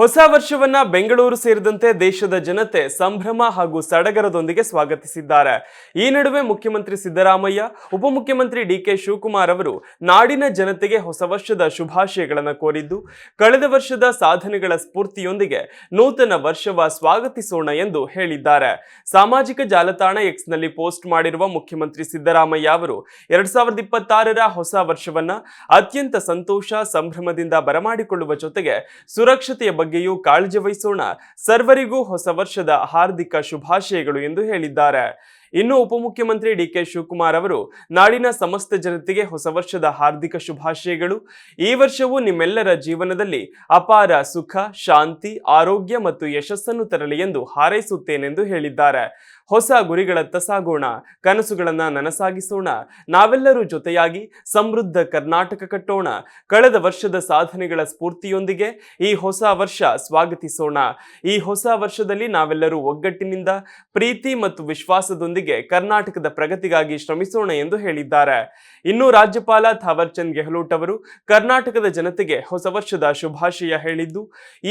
ಹೊಸ ವರ್ಷವನ್ನ ಬೆಂಗಳೂರು ಸೇರಿದಂತೆ ದೇಶದ ಜನತೆ ಸಂಭ್ರಮ ಹಾಗೂ ಸಡಗರದೊಂದಿಗೆ ಸ್ವಾಗತಿಸಿದ್ದಾರೆ. ಈ ನಡುವೆ ಮುಖ್ಯಮಂತ್ರಿ ಸಿದ್ದರಾಮಯ್ಯ, ಉಪಮುಖ್ಯಮಂತ್ರಿ ಡಿ ಕೆ ಶಿವಕುಮಾರ್ ಅವರು ನಾಡಿನ ಜನತೆಗೆ ಹೊಸ ವರ್ಷದ ಶುಭಾಶಯಗಳನ್ನು ಕೋರಿದ್ದು, ಕಳೆದ ವರ್ಷದ ಸಾಧನೆಗಳ ಸ್ಫೂರ್ತಿಯೊಂದಿಗೆ ನೂತನ ವರ್ಷವ ಸ್ವಾಗತಿಸೋಣ ಎಂದು ಹೇಳಿದ್ದಾರೆ. ಸಾಮಾಜಿಕ ಜಾಲತಾಣ ಎಕ್ಸ್ನಲ್ಲಿ ಪೋಸ್ಟ್ ಮಾಡಿರುವ ಮುಖ್ಯಮಂತ್ರಿ ಸಿದ್ದರಾಮಯ್ಯ ಅವರು, ಎರಡ್ ಸಾವಿರದ ಇಪ್ಪತ್ತಾರರ ಹೊಸ ವರ್ಷವನ್ನ ಅತ್ಯಂತ ಸಂತೋಷ, ಸಂಭ್ರಮದಿಂದ ಬರಮಾಡಿಕೊಳ್ಳುವ ಜೊತೆಗೆ ಸುರಕ್ಷತೆಯ ಬಗ್ಗೆಯೂ ಕಾಳಜಿ ವಹಿಸೋಣ. ಸರ್ವರಿಗೂ ಹೊಸ ವರ್ಷದ ಹಾರ್ದಿಕ ಶುಭಾಶಯಗಳು ಎಂದು ಹೇಳಿದ್ದಾರೆ. ಇನ್ನು ಉಪಮುಖ್ಯಮಂತ್ರಿ ಡಿ ಕೆ ಶಿವಕುಮಾರ್ ಅವರು, ನಾಡಿನ ಸಮಸ್ತ ಜನತೆಗೆ ಹೊಸ ವರ್ಷದ ಹಾರ್ದಿಕ ಶುಭಾಶಯಗಳು. ಈ ವರ್ಷವು ನಿಮ್ಮೆಲ್ಲರ ಜೀವನದಲ್ಲಿ ಅಪಾರ ಸುಖ, ಶಾಂತಿ, ಆರೋಗ್ಯ ಮತ್ತು ಯಶಸ್ಸನ್ನು ತರಲಿ ಎಂದು ಹಾರೈಸುತ್ತೇನೆಂದು ಹೇಳಿದ್ದಾರೆ. ಹೊಸ ಗುರಿಗಳತ್ತ ಸಾಗೋಣ, ಕನಸುಗಳನ್ನು ನನಸಾಗಿಸೋಣ. ನಾವೆಲ್ಲರೂ ಜೊತೆಯಾಗಿ ಸಮೃದ್ಧ ಕರ್ನಾಟಕ ಕಟ್ಟೋಣ. ಕಳೆದ ವರ್ಷದ ಸಾಧನೆಗಳ ಸ್ಫೂರ್ತಿಯೊಂದಿಗೆ ಈ ಹೊಸ ವರ್ಷ ಸ್ವಾಗತಿಸೋಣ. ಈ ಹೊಸ ವರ್ಷದಲ್ಲಿ ನಾವೆಲ್ಲರೂ ಒಗ್ಗಟ್ಟಿನಿಂದ ಪ್ರೀತಿ ಮತ್ತು ವಿಶ್ವಾಸದೊಂದಿಗೆ ಕರ್ನಾಟಕದ ಪ್ರಗತಿಗಾಗಿ ಶ್ರಮಿಸೋಣ ಎಂದು ಹೇಳಿದ್ದಾರೆ. ಇನ್ನು ರಾಜ್ಯಪಾಲ ಥಾವರ್ ಚಂದ್ ಗೆಹ್ಲೋಟ್ ಅವರು ಕರ್ನಾಟಕದ ಜನತೆಗೆ ಹೊಸ ವರ್ಷದ ಶುಭಾಶಯ ಹೇಳಿದ್ದು,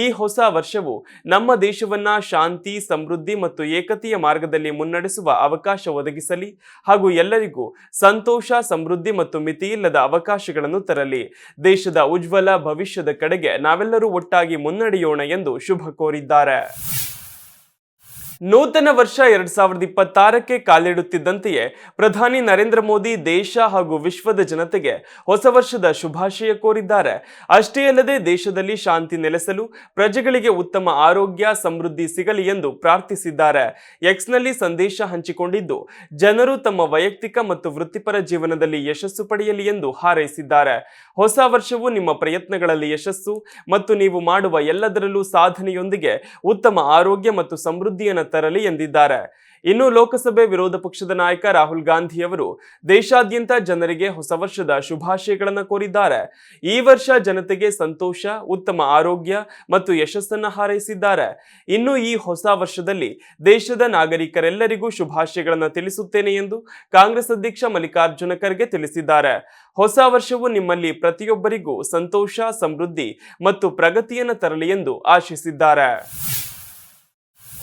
ಈ ಹೊಸ ವರ್ಷವು ನಮ್ಮ ದೇಶವನ್ನ ಶಾಂತಿ, ಸಮೃದ್ಧಿ ಮತ್ತು ಏಕತೆಯ ಮಾರ್ಗದಲ್ಲಿ ಮುನ್ನಡೆಸುವ ಅವಕಾಶ ಒದಗಿಸಲಿ ಹಾಗೂ ಎಲ್ಲರಿಗೂ ಸಂತೋಷ, ಸಮೃದ್ಧಿ ಮತ್ತು ಮಿತಿಯಿಲ್ಲದ ಅವಕಾಶಗಳನ್ನು ತರಲಿ. ದೇಶದ ಉಜ್ವಲ ಭವಿಷ್ಯದ ಕಡೆಗೆ ನಾವೆಲ್ಲರೂ ಒಟ್ಟಾಗಿ ಮುನ್ನಡೆಯೋಣ ಎಂದು ಶುಭ ಕೋರಿದ್ದಾರೆ. ನೂತನ ವರ್ಷ ಎರಡ್ ಸಾವಿರದ ಇಪ್ಪತ್ತಾರಕ್ಕೆ ಕಾಲಿಡುತ್ತಿದ್ದಂತೆಯೇ ಪ್ರಧಾನಿ ನರೇಂದ್ರ ಮೋದಿ ದೇಶ ಹಾಗೂ ವಿಶ್ವದ ಜನತೆಗೆ ಹೊಸ ವರ್ಷದ ಶುಭಾಶಯ ಕೋರಿದ್ದಾರೆ. ಅಷ್ಟೇ ಅಲ್ಲದೆ ದೇಶದಲ್ಲಿ ಶಾಂತಿ ನೆಲೆಸಲು, ಪ್ರಜೆಗಳಿಗೆ ಉತ್ತಮ ಆರೋಗ್ಯ, ಸಮೃದ್ಧಿ ಸಿಗಲಿ ಎಂದು ಪ್ರಾರ್ಥಿಸಿದ್ದಾರೆ. ಎಕ್ಸ್ನಲ್ಲಿ ಸಂದೇಶ ಹಂಚಿಕೊಂಡಿದ್ದು, ಜನರು ತಮ್ಮ ವೈಯಕ್ತಿಕ ಮತ್ತು ವೃತ್ತಿಪರ ಜೀವನದಲ್ಲಿ ಯಶಸ್ಸು ಪಡೆಯಲಿ ಎಂದು ಹಾರೈಸಿದ್ದಾರೆ. ಹೊಸ ವರ್ಷವು ನಿಮ್ಮ ಪ್ರಯತ್ನಗಳಲ್ಲಿ ಯಶಸ್ಸು ಮತ್ತು ನೀವು ಮಾಡುವ ಎಲ್ಲದರಲ್ಲೂ ಸಾಧನೆಯೊಂದಿಗೆ ಉತ್ತಮ ಆರೋಗ್ಯ ಮತ್ತು ಸಮೃದ್ಧಿಯನ್ನು ತರಲಿ ಎಂದಿದ್ದಾರೆ. ಇನ್ನು ಲೋಕಸಭೆ ವಿರೋಧ ಪಕ್ಷದ ನಾಯಕ ರಾಹುಲ್ ಗಾಂಧಿ ಅವರು ದೇಶಾದ್ಯಂತ ಜನರಿಗೆ ಹೊಸ ವರ್ಷದ ಶುಭಾಶಯಗಳನ್ನು ಕೋರಿದ್ದಾರೆ. ಈ ವರ್ಷ ಜನತೆಗೆ ಸಂತೋಷ, ಉತ್ತಮ ಆರೋಗ್ಯ ಮತ್ತು ಯಶಸ್ಸನ್ನು ಹಾರೈಸಿದ್ದಾರೆ. ಇನ್ನು ಈ ಹೊಸ ವರ್ಷದಲ್ಲಿ ದೇಶದ ನಾಗರಿಕರೆಲ್ಲರಿಗೂ ಶುಭಾಶಯಗಳನ್ನು ತಿಳಿಸುತ್ತೇನೆ ಎಂದು ಕಾಂಗ್ರೆಸ್ ಅಧ್ಯಕ್ಷ ಮಲ್ಲಿಕಾರ್ಜುನ ಖರ್ಗೆ ತಿಳಿಸಿದ್ದಾರೆ. ಹೊಸ ವರ್ಷವು ನಿಮ್ಮಲ್ಲಿ ಪ್ರತಿಯೊಬ್ಬರಿಗೂ ಸಂತೋಷ, ಸಮೃದ್ಧಿ ಮತ್ತು ಪ್ರಗತಿಯನ್ನು ತರಲಿ ಎಂದು ಆಶಿಸಿದ್ದಾರೆ.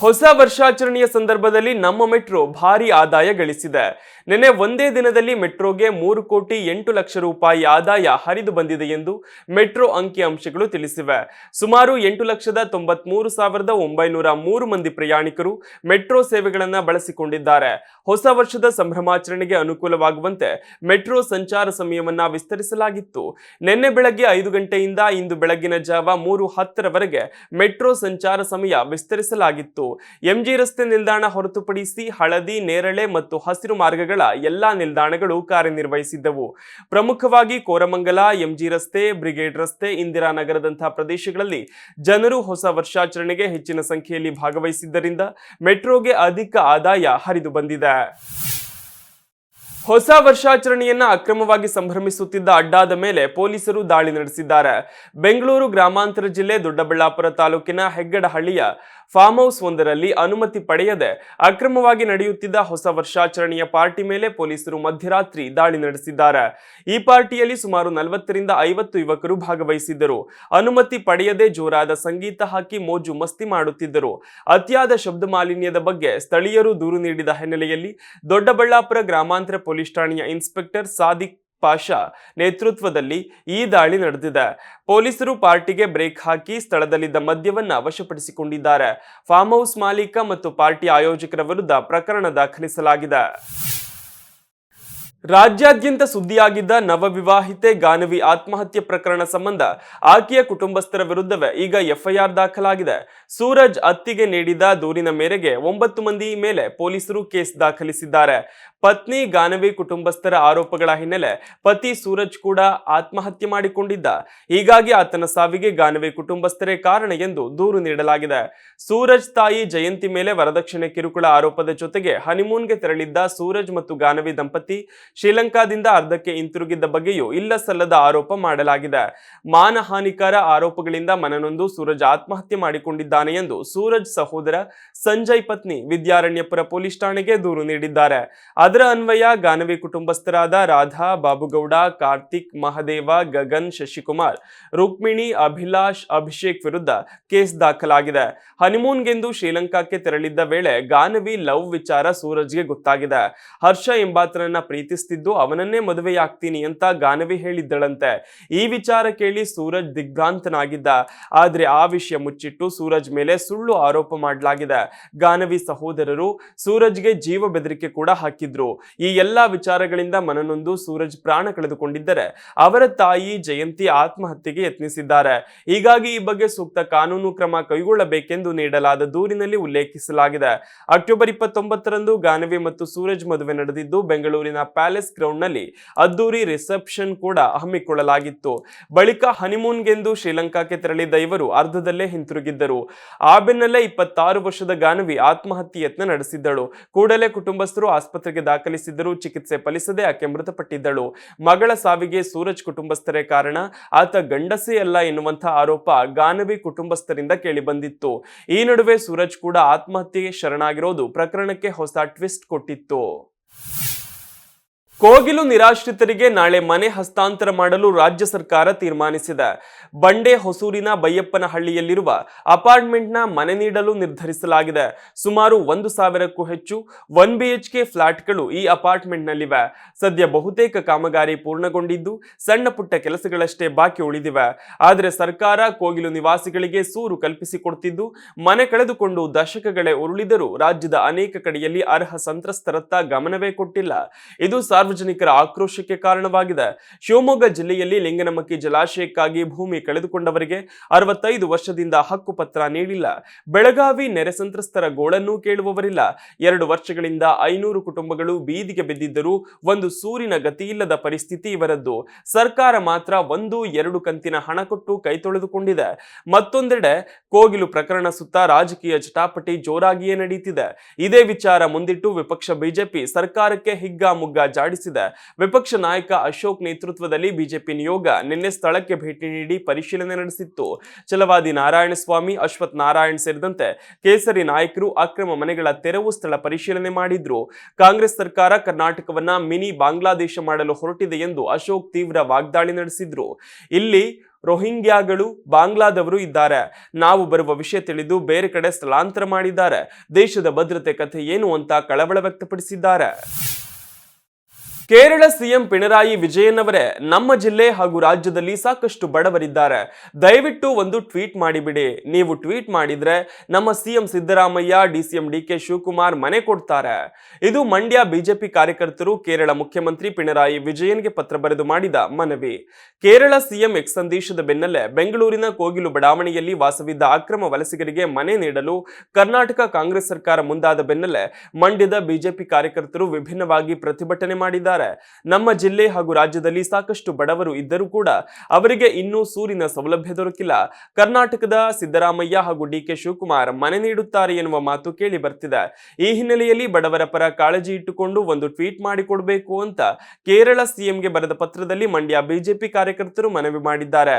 ಹೊಸ ವರ್ಷಾಚರಣೆಯ ಸಂದರ್ಭದಲ್ಲಿ ನಮ್ಮ ಮೆಟ್ರೋ ಭಾರಿ ಆದಾಯ ಗಳಿಸಿದೆ. ನಿನ್ನೆ ಒಂದೇ ದಿನದಲ್ಲಿ ಮೆಟ್ರೋಗೆ ಮೂರು ಕೋಟಿ ಎಂಟು ಲಕ್ಷ ರೂಪಾಯಿ ಆದಾಯ ಹರಿದು ಬಂದಿದೆ ಎಂದು ಮೆಟ್ರೋ ಅಂಕಿಅಂಶಗಳು ತಿಳಿಸಿವೆ. ಸುಮಾರು ಎಂಟು ಲಕ್ಷದ ತೊಂಬತ್ಮೂರು ಸಾವಿರದ ಒಂಬೈನೂರ ಮೂರು ಮಂದಿ ಪ್ರಯಾಣಿಕರು ಮೆಟ್ರೋ ಸೇವೆಗಳನ್ನು ಬಳಸಿಕೊಂಡಿದ್ದಾರೆ. ಹೊಸ ವರ್ಷದ ಸಂಭ್ರಮಾಚರಣೆಗೆ ಅನುಕೂಲವಾಗುವಂತೆ ಮೆಟ್ರೋ ಸಂಚಾರ ಸಮಯವನ್ನು ವಿಸ್ತರಿಸಲಾಗಿತ್ತು. ನಿನ್ನೆ ಬೆಳಗ್ಗೆ ಐದು ಗಂಟೆಯಿಂದ ಇಂದು ಬೆಳಗಿನ ಜಾವ ಮೂರು ಹತ್ತರವರೆಗೆ ಮೆಟ್ರೋ ಸಂಚಾರ ಸಮಯ ವಿಸ್ತರಿಸಲಾಗಿತ್ತು. ಎಂಜಿ ರಸ್ತೆ ನಿಲ್ದಾಣ ಹೊರತುಪಡಿಸಿ ಹಳದಿ, ನೇರಳೆ ಮತ್ತು ಹಸಿರು ಮಾರ್ಗಗಳ ಎಲ್ಲಾ ನಿಲ್ದಾಣಗಳು ಕಾರ್ಯನಿರ್ವಹಿಸಿದ್ದವು. ಪ್ರಮುಖವಾಗಿ ಕೋರಮಂಗಲ, ಎಂಜಿ ರಸ್ತೆ, ಬ್ರಿಗೇಡ್ ರಸ್ತೆ, ಇಂದಿರಾನಗರದಂತಹ ಪ್ರದೇಶಗಳಲ್ಲಿ ಜನರು ಹೊಸ ವರ್ಷಾಚರಣೆಗೆ ಹೆಚ್ಚಿನ ಸಂಖ್ಯೆಯಲ್ಲಿ ಭಾಗವಹಿಸಿದ್ದರಿಂದ ಮೆಟ್ರೋಗೆ ಅಧಿಕ ಆದಾಯ ಹರಿದು ಬಂದಿದೆ. ಹೊಸ ವರ್ಷಾಚರಣೆಯನ್ನ ಅಕ್ರಮವಾಗಿ ಸಂಭ್ರಮಿಸುತ್ತಿದ್ದ ಅಡ್ಡಾದ ಮೇಲೆ ಪೊಲೀಸರು ದಾಳಿ ನಡೆಸಿದ್ದಾರೆ. ಬೆಂಗಳೂರು ಗ್ರಾಮಾಂತರ ಜಿಲ್ಲೆ ದೊಡ್ಡಬಳ್ಳಾಪುರ ತಾಲೂಕಿನ ಹೆಗ್ಗಡಹಳ್ಳಿಯ ಫಾರ್ಮ್ ಹೌಸ್ ಒಂದರಲ್ಲಿ ಅನುಮತಿ ಪಡೆಯದೆ ಅಕ್ರಮವಾಗಿ ನಡೆಯುತ್ತಿದ್ದ ಹೊಸ ವರ್ಷಾಚರಣೆಯ ಪಾರ್ಟಿ ಮೇಲೆ ಪೊಲೀಸರು ಮಧ್ಯರಾತ್ರಿ ದಾಳಿ ನಡೆಸಿದ್ದಾರೆ. ಈ ಪಾರ್ಟಿಯಲ್ಲಿ ಸುಮಾರು ನಲವತ್ತರಿಂದ ಐವತ್ತು ಯುವಕರು ಭಾಗವಹಿಸಿದ್ದರು. ಅನುಮತಿ ಪಡೆಯದೆ ಜೋರಾದ ಸಂಗೀತ ಹಾಕಿ ಮೋಜು ಮಸ್ತಿ ಮಾಡುತ್ತಿದ್ದರು. ಅತಿಯಾದ ಶಬ್ದ ಮಾಲಿನ್ಯದ ಬಗ್ಗೆ ಸ್ಥಳೀಯರು ದೂರು ನೀಡಿದ ಹಿನ್ನೆಲೆಯಲ್ಲಿ ದೊಡ್ಡಬಳ್ಳಾಪುರ ಗ್ರಾಮಾಂತರ ಪೊಲೀಸ್ ಠಾಣೆಯ ಇನ್ಸ್ಪೆಕ್ಟರ್ ಸಾದಿಕ್ ಪಾಷಾ ನೇತೃತ್ವದಲ್ಲಿ ಈ ದಾಳಿ ನಡೆದಿದೆ. ಪೊಲೀಸರು ಪಾರ್ಟಿಗೆ ಬ್ರೇಕ್ ಹಾಕಿ ಸ್ಥಳದಲ್ಲಿದ್ದ ಮದ್ಯವನ್ನು ವಶಪಡಿಸಿಕೊಂಡಿದ್ದಾರೆ. ಫಾರ್ಮ್ ಹೌಸ್ ಮಾಲೀಕ ಮತ್ತು ಪಾರ್ಟಿ ಆಯೋಜಕರ ವಿರುದ್ಧ ಪ್ರಕರಣ ದಾಖಲಿಸಲಾಗಿದೆ. ರಾಜ್ಯಾದ್ಯಂತ ಸುದ್ದಿಯಾಗಿದ್ದ ನವವಿವಾಹಿತೆ ಗಾನವಿ ಆತ್ಮಹತ್ಯೆ ಪ್ರಕರಣ ಸಂಬಂಧ ಆಕೆಯ ಕುಟುಂಬಸ್ಥರ ವಿರುದ್ಧವೇ ಈಗ ಎಫ್ಐಆರ್ ದಾಖಲಾಗಿದೆ. ಸೂರಜ್ ಅತ್ತಿಗೆ ನೀಡಿದ ದೂರಿನ ಮೇರೆಗೆ ಒಂಬತ್ತು ಮಂದಿ ಮೇಲೆ ಪೊಲೀಸರು ಕೇಸ್ ದಾಖಲಿಸಿದ್ದಾರೆ. ಪತ್ನಿ ಗಾನವಿ ಕುಟುಂಬಸ್ಥರ ಆರೋಪಗಳ ಹಿನ್ನೆಲೆ ಪತಿ ಸೂರಜ್ ಕೂಡ ಆತ್ಮಹತ್ಯೆ ಮಾಡಿಕೊಂಡಿದ್ದ. ಹೀಗಾಗಿ ಆತನ ಸಾವಿಗೆ ಗಾನವಿ ಕುಟುಂಬಸ್ಥರೇ ಕಾರಣ ಎಂದು ದೂರು ನೀಡಲಾಗಿದೆ. ಸೂರಜ್ ತಾಯಿ ಜಯಂತಿ ಮೇಲೆ ವರದಕ್ಷಿಣೆ ಕಿರುಕುಳ ಆರೋಪದ ಜೊತೆಗೆ ಹನಿಮೂನ್ಗೆ ತೆರಳಿದ್ದ ಸೂರಜ್ ಮತ್ತು ಗಾನವಿ ದಂಪತಿ ಶ್ರೀಲಂಕಾದಿಂದ ಅರ್ಧಕ್ಕೆ ಹಿಂತಿರುಗಿದ್ದ ಬಗ್ಗೆಯೂ ಇಲ್ಲ ಸಲ್ಲದ ಆರೋಪ ಮಾಡಲಾಗಿದೆ. ಮಾನಹಾನಿಕರ ಆರೋಪಗಳಿಂದ ಮನನೊಂದು ಸೂರಜ್ ಆತ್ಮಹತ್ಯೆ ಮಾಡಿಕೊಂಡಿದ್ದಾನೆ ಎಂದು ಸೂರಜ್ ಸಹೋದರ ಸಂಜಯ್ ಪತ್ನಿ ವಿದ್ಯಾರಣ್ಯಪುರ ಪೊಲೀಸ್ ಠಾಣೆಗೆ ದೂರು ನೀಡಿದ್ದಾರೆ. ಅದರ ಅನ್ವಯ ಗಾನವಿ ಕುಟುಂಬಸ್ಥರಾದ ರಾಧಾ, ಬಾಬುಗೌಡ, ಕಾರ್ತಿಕ್, ಮಹದೇವ, ಗಗನ್, ಶಶಿಕುಮಾರ್, ರುಕ್ಮಿಣಿ, ಅಭಿಲಾಷ್, ಅಭಿಷೇಕ್ ವಿರುದ್ಧ ಕೇಸ್ ದಾಖಲಾಗಿದೆ. ಹನಿಮೂನ್ಗೆಂದು ಶ್ರೀಲಂಕಾಕ್ಕೆ ತೆರಳಿದ್ದ ವೇಳೆ ಗಾನವಿ ಲವ್ ವಿಚಾರ ಸೂರಜ್ಗೆ ಗೊತ್ತಾಗಿದೆ. ಹರ್ಷ ಎಂಬಾತನನ್ನ ಪ್ರೀತಿಸ್ತಿದ್ದು, ಅವನನ್ನೇ ಮದುವೆಯಾಗ್ತೀನಿ ಅಂತ ಗಾನವಿ ಹೇಳಿದ್ದಳಂತೆ. ಈ ವಿಚಾರ ಕೇಳಿ ಸೂರಜ್ ದಿಗ್ಭ್ರಾಂತನಾಗಿದ್ದ. ಆದ್ರೆ ಆ ವಿಷಯ ಮುಚ್ಚಿಟ್ಟು ಸೂರಜ್ ಮೇಲೆ ಸುಳ್ಳು ಆರೋಪ ಮಾಡಲಾಗಿದೆ. ಗಾನವಿ ಸಹೋದರರು ಸೂರಜ್ಗೆ ಜೀವ ಬೆದರಿಕೆ ಕೂಡ ಹಾಕಿದ್ರು. ಈ ಎಲ್ಲಾ ವಿಚಾರಗಳಿಂದ ಮನನೊಂದು ಸೂರಜ್ ಪ್ರಾಣ ಕಳೆದುಕೊಂಡಿದ್ದರೆ ಅವರ ತಾಯಿ ಜಯಂತಿ ಆತ್ಮಹತ್ಯೆಗೆ ಯತ್ನಿಸಿದ್ದಾರೆ. ಹೀಗಾಗಿ ಈ ಬಗ್ಗೆ ಸೂಕ್ತ ಕಾನೂನು ಕ್ರಮ ಕೈಗೊಳ್ಳಬೇಕೆಂದು ನೀಡಲಾದ ದೂರಿನಲ್ಲಿ ಉಲ್ಲೇಖಿಸಲಾಗಿದೆ. ಅಕ್ಟೋಬರ್ ಇಪ್ಪತ್ತೊಂಬತ್ತರಂದು ಗಾನವಿ ಮತ್ತು ಸೂರಜ್ ಮದುವೆ ನಡೆದಿದ್ದು ಬೆಂಗಳೂರಿನ ಪ್ಯಾಲೇಸ್ ಗ್ರೌಂಡ್ನಲ್ಲಿ ಅದ್ದೂರಿ ರಿಸೆಪ್ಷನ್ ಕೂಡ ಹಮ್ಮಿಕೊಳ್ಳಲಾಗಿತ್ತು. ಬಳಿಕ ಹನಿಮೂನ್ಗೆಂದು ಶ್ರೀಲಂಕಾಕ್ಕೆ ತೆರಳಿದ್ದ ಇವರು ಅರ್ಧದಲ್ಲೇ ಹಿಂತಿರುಗಿದ್ದರು. ಆ ಬೆನ್ನಲ್ಲೇ ಇಪ್ಪತ್ತಾರು ವರ್ಷದ ಗಾನವಿ ಆತ್ಮಹತ್ಯೆ ಯತ್ನ ನಡೆಸಿದ್ದಳು. ಕೂಡಲೇ ಕುಟುಂಬಸ್ಥರು ಆಸ್ಪತ್ರೆಗೆ ದಾಖಲಿಸಿದ್ದರೂ ಚಿಕಿತ್ಸೆ ಫಲಿಸದೆ ಆಕೆ ಮೃತಪಟ್ಟಿದ್ದಳು. ಮಗಳ ಸಾವಿಗೆ ಸೂರಜ್ ಕುಟುಂಬಸ್ಥರೇ ಕಾರಣ. ಆತ ಗಂಡಸೇ ಅಲ್ಲ ಎನ್ನುವಂತಹ ಆರೋಪ ಗಾನವಿ ಕುಟುಂಬಸ್ಥರಿಂದ ಕೇಳಿಬಂದಿತ್ತು. ಈ ನಡುವೆ ಸೂರಜ್ ಕೂಡ ಆತ್ಮಹತ್ಯೆಗೆ ಶರಣಾಗಿರೋದು ಪ್ರಕರಣಕ್ಕೆ ಹೊಸ ಟ್ವಿಸ್ಟ್ ಕೊಟ್ಟಿತ್ತು. ಕೋಗಿಲು ನಿರಾಶ್ರಿತರಿಗೆ ನಾಳೆ ಮನೆ ಹಸ್ತಾಂತರ ಮಾಡಲು ರಾಜ್ಯ ಸರ್ಕಾರ ತೀರ್ಮಾನಿಸಿದೆ. ಬಂಡೆ ಹೊಸೂರಿನ ಬೈಯಪ್ಪನಹಳ್ಳಿಯಲ್ಲಿರುವ ಅಪಾರ್ಟ್ಮೆಂಟ್ನ ಮನೆ ನೀಡಲು ನಿರ್ಧರಿಸಲಾಗಿದೆ. ಸುಮಾರು ಒಂದು ಸಾವಿರಕ್ಕೂ ಹೆಚ್ಚು ಒನ್ ಬಿಎಚ್ಕೆ ಫ್ಲಾಟ್ಗಳು ಈ ಅಪಾರ್ಟ್ಮೆಂಟ್ನಲ್ಲಿವೆ. ಸದ್ಯ ಬಹುತೇಕ ಕಾಮಗಾರಿ ಪೂರ್ಣಗೊಂಡಿದ್ದು ಸಣ್ಣ ಪುಟ್ಟ ಕೆಲಸಗಳಷ್ಟೇ ಬಾಕಿ ಉಳಿದಿವೆ. ಆದರೆ ಸರ್ಕಾರ ಕೋಗಿಲು ನಿವಾಸಿಗಳಿಗೆ ಸೂರು ಕಲ್ಪಿಸಿಕೊಡ್ತಿದ್ದು, ಮನೆ ಕಳೆದುಕೊಂಡು ದಶಕಗಳೇ ಉರುಳಿದರೂ ರಾಜ್ಯದ ಅನೇಕ ಕಡೆಯಲ್ಲಿ ಅರ್ಹ ಸಂತ್ರಸ್ತರತ್ತ ಗಮನವೇ ಕೊಟ್ಟಿಲ್ಲ. ಇದು ಸಾರ್ವಜನಿಕರ ಆಕ್ರೋಶಕ್ಕೆ ಕಾರಣವಾಗಿದೆ. ಶಿವಮೊಗ್ಗ ಜಿಲ್ಲೆಯಲ್ಲಿ ಲಿಂಗನಮಕ್ಕಿ ಜಲಾಶಯಕ್ಕಾಗಿ ಭೂಮಿ ಕಳೆದುಕೊಂಡವರಿಗೆ ಅರವತ್ತೈದು ವರ್ಷದಿಂದ ಹಕ್ಕುಪತ್ರ ನೀಡಿಲ್ಲ. ಬೆಳಗಾವಿ ನೆರೆ ಸಂತ್ರಸ್ತರ ಗೋಳನ್ನು ಕೇಳುವವರಿಲ್ಲ. ಎರಡು ವರ್ಷಗಳಿಂದ ಐನೂರು ಕುಟುಂಬಗಳು ಬೀದಿಗೆ ಬಿದ್ದಿದ್ದರೂ ಒಂದು ಸೂರಿನ ಗತಿಯಿಲ್ಲದ ಪರಿಸ್ಥಿತಿ ಇವರದ್ದು. ಸರ್ಕಾರ ಮಾತ್ರ ಒಂದು, ಎರಡು ಕಂತಿನ ಹಣ ಕೊಟ್ಟು ಕೈ ತೊಳೆದುಕೊಂಡಿದೆ ಮತ್ತೊಂದೆಡೆ ಕೋಗಿಲು ಪ್ರಕರಣ ಸುತ್ತ ರಾಜಕೀಯ ಚಟಾಪಟಿ ಜೋರಾಗಿಯೇ ನಡೆಯುತ್ತಿದೆ ಇದೇ ವಿಚಾರ ಮುಂದಿಟ್ಟು ವಿಪಕ್ಷ ಬಿಜೆಪಿ ಸರ್ಕಾರಕ್ಕೆ ಹಿಗ್ಗಾಮುಗ್ಗಾ ಜಾಡಿಸಿದೆ ವಿಪಕ್ಷ ನಾಯಕ ಅಶೋಕ್ ನೇತೃತ್ವದಲ್ಲಿ ಬಿಜೆಪಿ ನಿಯೋಗ ನಿನ್ನೆ ಸ್ಥಳಕ್ಕೆ ಭೇಟಿ ನೀಡಿ ಪರಿಶೀಲನೆ ನಡೆಸಿತ್ತು. ಛಲವಾದಿ ನಾರಾಯಣಸ್ವಾಮಿ, ಅಶ್ವಥ್ ನಾರಾಯಣ್ ಸೇರಿದಂತೆ ಕೇಸರಿ ನಾಯಕರು ಅಕ್ರಮ ಮನೆಗಳ ತೆರವು ಸ್ಥಳ ಪರಿಶೀಲನೆ ಮಾಡಿದ್ರು. ಕಾಂಗ್ರೆಸ್ ಸರ್ಕಾರ ಕರ್ನಾಟಕವನ್ನ ಮಿನಿ ಬಾಂಗ್ಲಾದೇಶ ಮಾಡಲು ಹೊರಟಿದೆ ಎಂದು ಅಶೋಕ್ ತೀವ್ರ ವಾಗ್ದಾಳಿ ನಡೆಸಿದ್ರು. ಇಲ್ಲಿ ರೋಹಿಂಗ್ಯಾಗಳು ಬಾಂಗ್ಲಾದವರು ಇದ್ದಾರೆ. ನಾವು ಬರುವ ವಿಷಯ ತಿಳಿದು ಬೇರೆ ಕಡೆ ಸ್ಥಳಾಂತರ ಮಾಡಿದ್ದಾರೆ. ದೇಶದ ಭದ್ರತೆ ಕಥೆ ಏನು ಅಂತ ಕಳವಳ ವ್ಯಕ್ತಪಡಿಸಿದ್ದಾರೆ. ಕೇರಳ ಸಿಎಂ ಪಿಣರಾಯಿ ವಿಜಯನ್ ಅವರೇ ನಮ್ಮ ಜಿಲ್ಲೆ ಹಾಗೂ ರಾಜ್ಯದಲ್ಲಿ ಸಾಕಷ್ಟು ಬಡವರಿದ್ದಾರೆ. ದಯವಿಟ್ಟು ಒಂದು ಟ್ವೀಟ್ ಮಾಡಿಬಿಡಿ. ನೀವು ಟ್ವೀಟ್ ಮಾಡಿದ್ರೆ ನಮ್ಮ CM Siddaramaiah DCM D K Shivakumar ಮನೆ ಕೊಡ್ತಾರೆ. ಇದು ಮಂಡ್ಯ ಬಿಜೆಪಿ ಕಾರ್ಯಕರ್ತರು, ಕೇರಳ ಮುಖ್ಯಮಂತ್ರಿ ಪಿಣರಾಯಿ ವಿಜಯನ್ಗೆ ಪತ್ರ ಬರೆದು ಮಾಡಿದ ಮನವಿ. ಕೇರಳ ಸಿಎಂ ಎಕ್ಸ್ ಸಂದೇಶದ ಬೆನ್ನಲ್ಲೇ ಬೆಂಗಳೂರಿನ ಕೋಗಿಲು ಬಡಾವಣೆಯಲ್ಲಿ ವಾಸವಿದ್ದ ಅಕ್ರಮ ವಲಸಿಗರಿಗೆ ಮನೆ ನೀಡಲು ಕರ್ನಾಟಕ ಕಾಂಗ್ರೆಸ್ ಸರ್ಕಾರ ಮುಂದಾದ ಬೆನ್ನಲ್ಲೇ ಮಂಡ್ಯದ ಬಿಜೆಪಿ ಕಾರ್ಯಕರ್ತರು ವಿಭಿನ್ನವಾಗಿ ಪ್ರತಿಭಟನೆ ಮಾಡಿದ್ದಾರೆ. ನಮ್ಮ ಜಿಲ್ಲೆ ಹಾಗೂ ರಾಜ್ಯದಲ್ಲಿ ಸಾಕಷ್ಟು ಬಡವರು ಇದ್ದರೂ ಕೂಡ ಅವರಿಗೆ ಇನ್ನೂ ಸೂರಿನ ಸೌಲಭ್ಯ ದೊರಕಿಲ್ಲ. ಕರ್ನಾಟಕದ ಸಿದ್ದರಾಮಯ್ಯ ಹಾಗೂ ಡಿ ಕೆ ಶಿವಕುಮಾರ್ ಮನೆ ನೀಡುತ್ತಾರೆ ಎನ್ನುವ ಮಾತು ಕೇಳಿ ಬರ್ತಿದೆ. ಈ ಹಿನ್ನೆಲೆಯಲ್ಲಿ ಬಡವರ ಪರ ಕಾಳಜಿ ಇಟ್ಟುಕೊಂಡು ಒಂದು ಟ್ವೀಟ್ ಮಾಡಿಕೊಡಬೇಕು ಅಂತ ಕೇರಳ ಸಿಎಂಗೆ ಬರೆದ ಪತ್ರದಲ್ಲಿ ಮಂಡ್ಯ ಬಿಜೆಪಿ ಕಾರ್ಯಕರ್ತರು ಮನವಿ ಮಾಡಿದ್ದಾರೆ.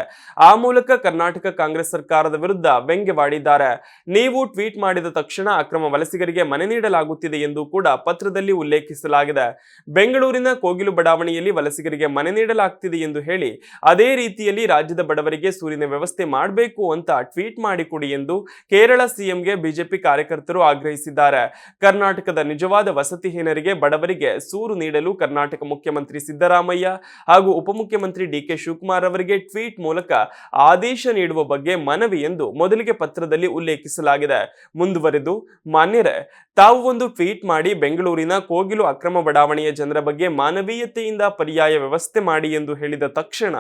ಆ ಮೂಲಕ ಕರ್ನಾಟಕ ಕಾಂಗ್ರೆಸ್ ಸರ್ಕಾರದ ವಿರುದ್ಧ ವ್ಯಂಗ್ಯವಾಡಿದ್ದಾರೆ ನೀವು ಟ್ವೀಟ್ ಮಾಡಿದ ತಕ್ಷಣ ಅಕ್ರಮ ವಲಸಿಗರಿಗೆ ಮನೆ ನೀಡಲಾಗುತ್ತಿದೆ ಎಂದು ಕೂಡ ಪತ್ರದಲ್ಲಿ ಉಲ್ಲೇಖಿಸಲಾಗಿದೆ. ಬೆಂಗಳೂರಿನ ಕೋಗಿಲು ಬಡಾವಣೆಯಲ್ಲಿ ವಲಸಿಗರಿಗೆ ಮನೆ ನೀಡಲಾಗ್ತಿದೆ ಎಂದು ಹೇಳಿ, ಅದೇ ರೀತಿಯಲ್ಲಿ ರಾಜ್ಯದ ಬಡವರಿಗೆ ಸೂರಿನ ವ್ಯವಸ್ಥೆ ಮಾಡಬೇಕು ಅಂತ ಟ್ವೀಟ್ ಮಾಡಿಕೊಡಿ ಎಂದು ಕೇರಳ ಸಿಎಂಗೆ ಬಿಜೆಪಿ ಕಾರ್ಯಕರ್ತರು ಆಗ್ರಹಿಸಿದ್ದಾರೆ. ಕರ್ನಾಟಕದ ನಿಜವಾದ ವಸತಿಹೀನರಿಗೆ ಬಡವರಿಗೆ ಸೂರು ನೀಡಲು ಕರ್ನಾಟಕ ಮುಖ್ಯಮಂತ್ರಿ ಸಿದ್ದರಾಮಯ್ಯ ಹಾಗೂ ಉಪಮುಖ್ಯಮಂತ್ರಿ ಡಿಕೆ ಶಿವಕುಮಾರ್ ಅವರಿಗೆ ಟ್ವೀಟ್ ಮೂಲಕ ಆದೇಶ ನೀಡುವ ಬಗ್ಗೆ ಮನವಿ ಎಂದು ಮೊದಲಿಗೆ ಪತ್ರದಲ್ಲಿ ಉಲ್ಲೇಖಿಸಲಾಗಿದೆ. ಮುಂದುವರೆದು ಮಾನ್ಯರೇ, ತಾವು ಒಂದು ಟ್ವೀಟ್ ಮಾಡಿ ಬೆಂಗಳೂರಿನ ಕೋಗಿಲು ಅಕ್ರಮ ಬಡಾವಣೆಯ ಜನರ ಬಗ್ಗೆ ಮಾನವೀಯತೆಯಿಂದ ಪರ್ಯಾಯ ವ್ಯವಸ್ಥೆ ಮಾಡಿ ಎಂದು ಹೇಳಿದ ತಕ್ಷಣ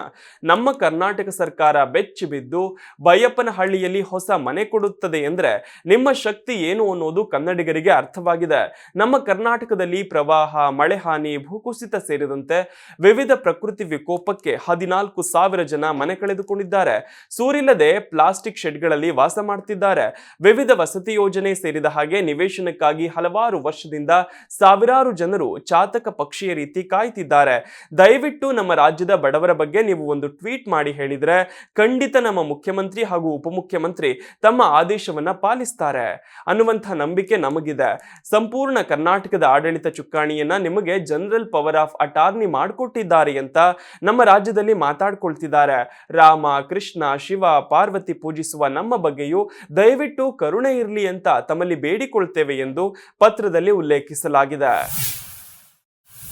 ನಮ್ಮ ಕರ್ನಾಟಕ ಸರ್ಕಾರ ಬೆಚ್ಚಿ ಬಿದ್ದು ಬೈಯಪ್ಪನಹಳ್ಳಿಯಲ್ಲಿ ಹೊಸ ಮನೆ ಕೊಡುತ್ತದೆ ಎಂದರೆ ನಿಮ್ಮ ಶಕ್ತಿ ಏನು ಅನ್ನೋದು ಕನ್ನಡಿಗರಿಗೆ ಅರ್ಥವಾಗಿದೆ. ನಮ್ಮ ಕರ್ನಾಟಕದಲ್ಲಿ ಪ್ರವಾಹ, ಮಳೆ ಹಾನಿ, ಭೂಕುಸಿತ ಸೇರಿದಂತೆ ವಿವಿಧ ಪ್ರಕೃತಿ ವಿಕೋಪಕ್ಕೆ ಹದಿನಾಲ್ಕು ಸಾವಿರ ಜನ ಮನೆ ಕಳೆದುಕೊಂಡಿದ್ದಾರೆ. ಸೂರಿಲ್ಲದೆ ಪ್ಲಾಸ್ಟಿಕ್ ಶೆಡ್ಗಳಲ್ಲಿ ವಾಸ ಮಾಡ್ತಿದ್ದಾರೆ. ವಿವಿಧ ವಸತಿ ಯೋಜನೆ ಸೇರಿದ ಹಾಗೆ ನಿವೇಶನಕ್ಕಾಗಿ ಹಲವಾರು ವರ್ಷದಿಂದ ಸಾವಿರಾರು ಜನರು ಚಾತಕ ಪಕ್ಷಿಯ ಕಾಯ್ತಿದ್ದಾರೆ. ದಯವಿಟ್ಟು ನಮ್ಮ ರಾಜ್ಯದ ಬಡವರ ಬಗ್ಗೆ ನೀವು ಒಂದು ಟ್ವೀಟ್ ಮಾಡಿ ಹೇಳಿದ್ರೆ ಖಂಡಿತ ನಮ್ಮ ಮುಖ್ಯಮಂತ್ರಿ ಹಾಗೂ ಉಪಮುಖ್ಯಮಂತ್ರಿ ತಮ್ಮ ಆದೇಶವನ್ನ ಪಾಲಿಸ್ತಾರೆ. ಅನ್ನುವಂಥ ನಂಬಿಕೆ ನಮಗಿದೆ. ಸಂಪೂರ್ಣ ಕರ್ನಾಟಕದ ಆಡಳಿತ ಚುಕ್ಕಾಣಿಯನ್ನ ನಿಮಗೆ ಜನರಲ್ ಪವರ್ ಆಫ್ ಅಟಾರ್ನಿ ಮಾಡಿಕೊಟ್ಟಿದ್ದಾರೆ ಅಂತ ನಮ್ಮ ರಾಜ್ಯದಲ್ಲಿ ಮಾತಾಡ್ಕೊಳ್ತಿದ್ದಾರೆ. ರಾಮ, ಕೃಷ್ಣ, ಶಿವ, ಪಾರ್ವತಿ ಪೂಜಿಸುವ ನಮ್ಮ ಬಗ್ಗೆಯೂ ದಯವಿಟ್ಟು ಕರುಣೆ ಇರಲಿ ಅಂತ ತಮ್ಮಲ್ಲಿ ಬೇಡಿಕೊಳ್ತೇವೆ ಎಂದು ಪತ್ರದಲ್ಲಿ ಉಲ್ಲೇಖಿಸಲಾಗಿದೆ.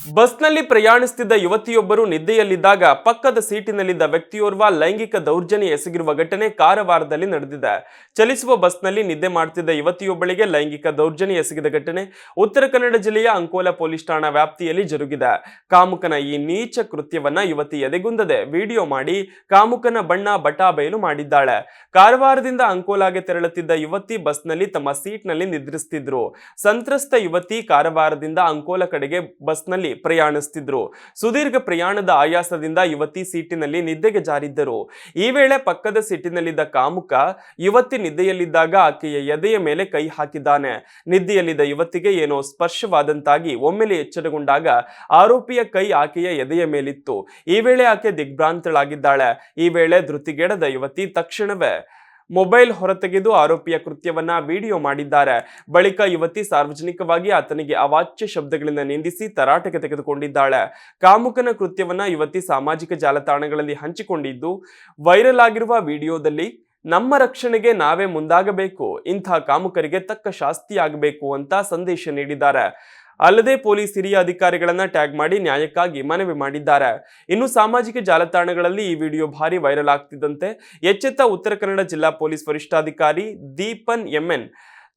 ಬಸ್ನಲ್ಲಿ ಪ್ರಯಾಣಿಸುತ್ತಿದ್ದ ಯುವತಿಯೊಬ್ಬರು ನಿದ್ದೆಯಲ್ಲಿದ್ದಾಗ ಪಕ್ಕದ ಸೀಟಿನಲ್ಲಿದ್ದ ವ್ಯಕ್ತಿಯೋರ್ವ ಲೈಂಗಿಕ ದೌರ್ಜನ್ಯ ಎಸಗಿರುವ ಘಟನೆ ಕಾರವಾರದಲ್ಲಿ ನಡೆದಿದೆ. ಚಲಿಸುವ ಬಸ್ನಲ್ಲಿ ನಿದ್ದೆ ಮಾಡುತ್ತಿದ್ದ ಯುವತಿಯೊಬ್ಬಳಿಗೆ ಲೈಂಗಿಕ ದೌರ್ಜನ್ಯ ಎಸಗಿದ ಘಟನೆ ಉತ್ತರ ಕನ್ನಡ ಜಿಲ್ಲೆಯ ಅಂಕೋಲ ಪೊಲೀಸ್ ಠಾಣಾ ವ್ಯಾಪ್ತಿಯಲ್ಲಿ ಜರುಗಿದೆ. ಕಾಮುಕನ ಈ ನೀಚ ಕೃತ್ಯವನ್ನ ಯುವತಿ ಎದೆಗುಂದದೆ ವಿಡಿಯೋ ಮಾಡಿ ಕಾಮುಕನ ಬಣ್ಣ ಬಟಾ ಬಯಲು ಮಾಡಿದ್ದಾಳೆ. ಕಾರವಾರದಿಂದ ಅಂಕೋಲಾಗೆ ತೆರಳುತ್ತಿದ್ದ ಯುವತಿ ಬಸ್ನಲ್ಲಿ ತಮ್ಮ ಸೀಟ್ನಲ್ಲಿ ನಿದ್ರಿಸುತ್ತಿದ್ರು ಸಂತ್ರಸ್ತ ಯುವತಿ ಕಾರವಾರದಿಂದ ಅಂಕೋಲ ಕಡೆಗೆ ಬಸ್ನಲ್ಲಿ ಪ್ರಯಾಣಿಸುತ್ತಿದ್ರು ಸುದೀರ್ಘ ಪ್ರಯಾಣದ ಆಯಾಸದಿಂದ ಯುವತಿ ಸೀಟಿನಲ್ಲಿ ನಿದ್ದೆಗೆ ಜಾರಿದ್ದರು. ಈ ವೇಳೆ ಪಕ್ಕದ ಸೀಟಿನಲ್ಲಿದ್ದ ಕಾಮುಕ ಯುವತಿ ನಿದ್ದೆಯಲ್ಲಿದ್ದಾಗ ಆಕೆಯ ಎದೆಯ ಮೇಲೆ ಕೈ ಹಾಕಿದ್ದಾನೆ. ನಿದ್ದೆಯಲ್ಲಿದ್ದ ಯುವತಿಗೆ ಏನೋ ಸ್ಪರ್ಶವಾದಂತಾಗಿ ಒಮ್ಮೆಲೆ ಎಚ್ಚರಗೊಂಡಾಗ ಆರೋಪಿಯ ಕೈ ಆಕೆಯ ಎದೆಯ ಮೇಲಿತ್ತು. ಈ ವೇಳೆ ಆಕೆ ದಿಗ್ಭ್ರಾಂತಳಾಗಿದ್ದಾಳೆ. ಈ ವೇಳೆ ಧೃತಿಗೆಡದ ಯುವತಿ ತಕ್ಷಣವೇ ಮೊಬೈಲ್ ಹೊರತೆಗೆದು ಆರೋಪಿಯ ಕೃತ್ಯವನ್ನ ವಿಡಿಯೋ ಮಾಡಿದ್ದಾರೆ. ಬಳಿಕ ಯುವತಿ ಸಾರ್ವಜನಿಕವಾಗಿ ಆತನಿಗೆ ಅವಾಚ್ಯ ಶಬ್ದಗಳಿಂದ ನಿಂದಿಸಿ ತರಾಟೆಗೆ ತೆಗೆದುಕೊಂಡಿದ್ದಾಳೆ. ಕಾಮುಕನ ಕೃತ್ಯವನ್ನ ಯುವತಿ ಸಾಮಾಜಿಕ ಜಾಲತಾಣಗಳಲ್ಲಿ ಹಂಚಿಕೊಂಡಿದ್ದು, ವೈರಲ್ ಆಗಿರುವ ವಿಡಿಯೋದಲ್ಲಿ, ನಮ್ಮ ರಕ್ಷಣೆಗೆ ನಾವೇ ಮುಂದಾಗಬೇಕು, ಇಂಥ ಕಾಮುಕರಿಗೆ ತಕ್ಕ ಶಾಸ್ತಿಯಾಗಬೇಕು ಅಂತ ಸಂದೇಶ ನೀಡಿದ್ದಾರೆ. ಅಲ್ಲದೆ ಪೊಲೀಸ್ ಹಿರಿಯ ಅಧಿಕಾರಿಗಳನ್ನ ಟ್ಯಾಗ್ ಮಾಡಿ ನ್ಯಾಯಕ್ಕಾಗಿ ಮನವಿ ಮಾಡಿದ್ದಾರೆ. ಇನ್ನು ಸಾಮಾಜಿಕ ಜಾಲತಾಣಗಳಲ್ಲಿ ಈ ವಿಡಿಯೋ ಭಾರಿ ವೈರಲ್ ಆಗ್ತಿದ್ದಂತೆ ಎಚ್ಚೆತ್ತ ಉತ್ತರ ಕನ್ನಡ ಜಿಲ್ಲಾ ಪೊಲೀಸ್ ವರಿಷ್ಠಾಧಿಕಾರಿ ದೀಪನ್ ಎಂಎನ್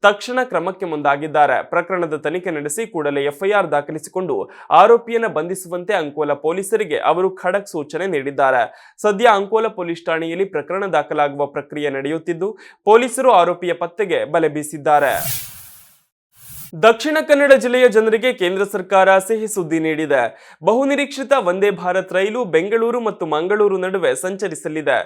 ತಕ್ಷಣ ಕ್ರಮಕ್ಕೆ ಮುಂದಾಗಿದ್ದಾರೆ. ಪ್ರಕರಣದ ತನಿಖೆ ನಡೆಸಿ ಕೂಡಲೇ ಎಫ್ಐಆರ್ ದಾಖಲಿಸಿಕೊಂಡು ಆರೋಪಿಯನ್ನು ಬಂಧಿಸುವಂತೆ ಅಂಕೋಲ ಪೊಲೀಸರಿಗೆ ಅವರು ಖಡಕ್ ಸೂಚನೆ ನೀಡಿದ್ದಾರೆ. ಸದ್ಯ ಅಂಕೋಲ ಪೊಲೀಸ್ ಠಾಣೆಯಲ್ಲಿ ಪ್ರಕರಣ ದಾಖಲಾಗುವ ಪ್ರಕ್ರಿಯೆ ನಡೆಯುತ್ತಿದ್ದು ಪೊಲೀಸರು ಆರೋಪಿಯ ಪತ್ತೆಗೆ ಬಲೆ ಬೀಸಿದ್ದಾರೆ. ದಕ್ಷಿಣ ಕನ್ನಡ ಜಿಲ್ಲೆಯ ಜನರಿಗೆ ಕೇಂದ್ರ ಸರ್ಕಾರ ಸಿಹಿ ಸುದ್ದಿ ನೀಡಿದೆ. ಬಹುನಿರೀಕ್ಷಿತ ವಂದೇ ಭಾರತ್ ರೈಲು ಬೆಂಗಳೂರು ಮತ್ತು ಮಂಗಳೂರು ನಡುವೆ ಸಂಚರಿಸಲಿದೆ.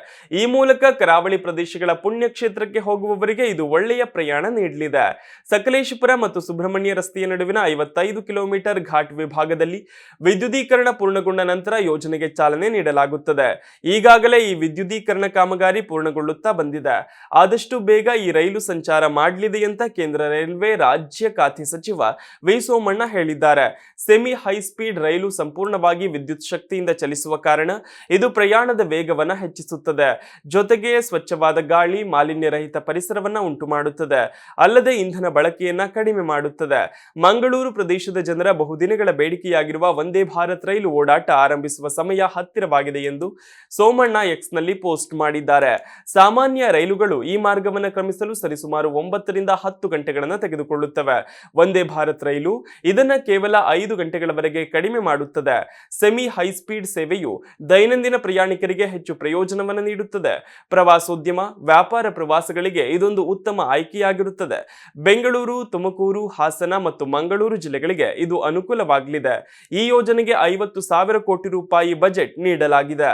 ಈ ಮೂಲಕ ಕರಾವಳಿ ಪ್ರದೇಶಗಳ ಪುಣ್ಯಕ್ಷೇತ್ರಕ್ಕೆ ಹೋಗುವವರಿಗೆ ಇದು ಒಳ್ಳೆಯ ಪ್ರಯಾಣ ನೀಡಲಿದೆ. ಸಕಲೇಶಪುರ ಮತ್ತು ಸುಬ್ರಹ್ಮಣ್ಯ ರಸ್ತೆಯ ನಡುವಿನ ಐವತ್ತೈದು ಕಿಲೋಮೀಟರ್ ಘಾಟ್ ವಿಭಾಗದಲ್ಲಿ ವಿದ್ಯುದೀಕರಣ ಪೂರ್ಣಗೊಂಡ ನಂತರ ಯೋಜನೆಗೆ ಚಾಲನೆ ನೀಡಲಾಗುತ್ತದೆ. ಈಗಾಗಲೇ ಈ ವಿದ್ಯುದೀಕರಣ ಕಾಮಗಾರಿ ಪೂರ್ಣಗೊಳ್ಳುತ್ತಾ ಬಂದಿದೆ. ಆದಷ್ಟು ಬೇಗ ಈ ರೈಲು ಸಂಚಾರ ಮಾಡಲಿದೆ ಅಂತ ಕೇಂದ್ರ ರೈಲ್ವೆ ರಾಜ್ಯ ಖಾತೆ ಸಚಿವ ವಿ ಸೋಮಣ್ಣ ಹೇಳಿದ್ದಾರೆ. ಸೆಮಿ ಹೈ ಸ್ಪೀಡ್ ರೈಲು ಸಂಪೂರ್ಣವಾಗಿ ವಿದ್ಯುತ್ ಶಕ್ತಿಯಿಂದ ಚಲಿಸುವ ಕಾರಣ ಇದು ಪ್ರಯಾಣದ ವೇಗವನ್ನು ಹೆಚ್ಚಿಸುತ್ತದೆ. ಜೊತೆಗೆ ಸ್ವಚ್ಛವಾದ ಗಾಳಿ ಮಾಲಿನ್ಯ ರಹಿತ ಪರಿಸರವನ್ನ ಉಂಟು ಮಾಡುತ್ತದೆ ಅಲ್ಲದೆ ಇಂಧನ ಬಳಕೆಯನ್ನ ಕಡಿಮೆ ಮಾಡುತ್ತದೆ. ಮಂಗಳೂರು ಪ್ರದೇಶದ ಜನರ ಬಹುದಿನಗಳ ಬೇಡಿಕೆಯಾಗಿರುವ ವಂದೇ ಭಾರತ್ ರೈಲು ಓಡಾಟ ಆರಂಭಿಸುವ ಸಮಯ ಹತ್ತಿರವಾಗಿದೆ ಎಂದು ಸೋಮಣ್ಣ ಎಕ್ಸ್ನಲ್ಲಿ ಪೋಸ್ಟ್ ಮಾಡಿದ್ದಾರೆ. ಸಾಮಾನ್ಯ ರೈಲುಗಳು ಈ ಮಾರ್ಗವನ್ನು ಕ್ರಮಿಸಲು ಸರಿಸುಮಾರು ಒಂಬತ್ತರಿಂದ ಹತ್ತು ಗಂಟೆಗಳನ್ನು ತೆಗೆದುಕೊಳ್ಳುತ್ತವೆ. ವಂದೇ ಭಾರತ್ ರೈಲು ಇದನ್ನು ಕೇವಲ ಐದು ಗಂಟೆಗಳವರೆಗೆ ಕಡಿಮೆ ಮಾಡುತ್ತದೆ. ಸೆಮಿ ಹೈ ಸ್ಪೀಡ್ ಸೇವೆಯು ದೈನಂದಿನ ಪ್ರಯಾಣಿಕರಿಗೆ ಹೆಚ್ಚು ಪ್ರಯೋಜನವನ್ನು ನೀಡುತ್ತದೆ. ಪ್ರವಾಸೋದ್ಯಮ, ವ್ಯಾಪಾರ ಪ್ರವಾಸಗಳಿಗೆ ಇದೊಂದು ಉತ್ತಮ ಆಯ್ಕೆಯಾಗಿರುತ್ತದೆ. ಬೆಂಗಳೂರು, ತುಮಕೂರು, ಹಾಸನ ಮತ್ತು ಮಂಗಳೂರು ಜಿಲ್ಲೆಗಳಿಗೆ ಇದು ಅನುಕೂಲವಾಗಲಿದೆ. ಈ ಯೋಜನೆಗೆ ಐವತ್ತು ಸಾವಿರ ಕೋಟಿ ರೂಪಾಯಿ ಬಜೆಟ್ ನೀಡಲಾಗಿದೆ.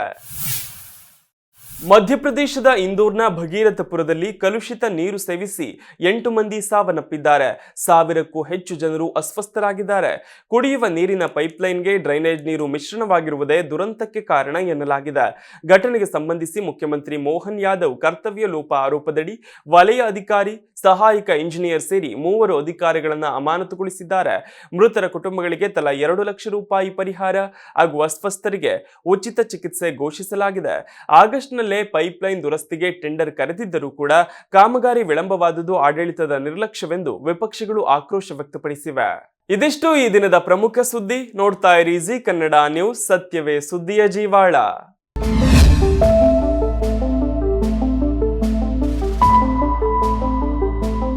ಮಧ್ಯಪ್ರದೇಶದ ಇಂದೂರ್ನ ಭಗೀರಥಪುರದಲ್ಲಿ ಕಲುಷಿತ ನೀರು ಸೇವಿಸಿ ಎಂಟು ಮಂದಿ ಸಾವನ್ನಪ್ಪಿದ್ದಾರೆ. ಸಾವಿರಕ್ಕೂ ಹೆಚ್ಚು ಜನರು ಅಸ್ವಸ್ಥರಾಗಿದ್ದಾರೆ. ಕುಡಿಯುವ ನೀರಿನ ಪೈಪ್ಲೈನ್ಗೆ ಡ್ರೈನೇಜ್ ನೀರು ಮಿಶ್ರಣವಾಗಿರುವುದೇ ದುರಂತಕ್ಕೆ ಕಾರಣ ಎನ್ನಲಾಗಿದೆ. ಘಟನೆಗೆ ಸಂಬಂಧಿಸಿ ಮುಖ್ಯಮಂತ್ರಿ ಮೋಹನ್ ಯಾದವ್ ಕರ್ತವ್ಯ ಲೋಪ ಆರೋಪದಡಿ ವಲಯ ಅಧಿಕಾರಿ, ಸಹಾಯಕ ಇಂಜಿನಿಯರ್ ಸೇರಿ ಮೂವರು ಅಧಿಕಾರಿಗಳನ್ನು ಅಮಾನತುಗೊಳಿಸಿದ್ದಾರೆ. ಮೃತರ ಕುಟುಂಬಗಳಿಗೆ ತಲಾ ಎರಡು ಲಕ್ಷ ರೂಪಾಯಿ ಪರಿಹಾರ ಹಾಗೂ ಅಸ್ವಸ್ಥರಿಗೆ ಉಚಿತ ಚಿಕಿತ್ಸೆ ಘೋಷಿಸಲಾಗಿದೆ. ಆಗಸ್ಟ್ನಲ್ಲೇ ಪೈಪ್ಲೈನ್ ದುರಸ್ತಿಗೆ ಟೆಂಡರ್ ಕರೆದಿದ್ದರೂ ಕೂಡ ಕಾಮಗಾರಿ ವಿಳಂಬವಾದುದು ಆಡಳಿತದ ನಿರ್ಲಕ್ಷ್ಯವೆಂದು ವಿಪಕ್ಷಗಳು ಆಕ್ರೋಶ ವ್ಯಕ್ತಪಡಿಸಿವೆ. ಇದಿಷ್ಟು ಈ ದಿನದ ಪ್ರಮುಖ ಸುದ್ದಿ. ನೋಡ್ತಾ ಇರಿ ಜಿ ಕನ್ನಡ ನ್ಯೂಸ್. ಸತ್ಯವೇ ಸುದ್ದಿಯ ಜೀವಾಳ.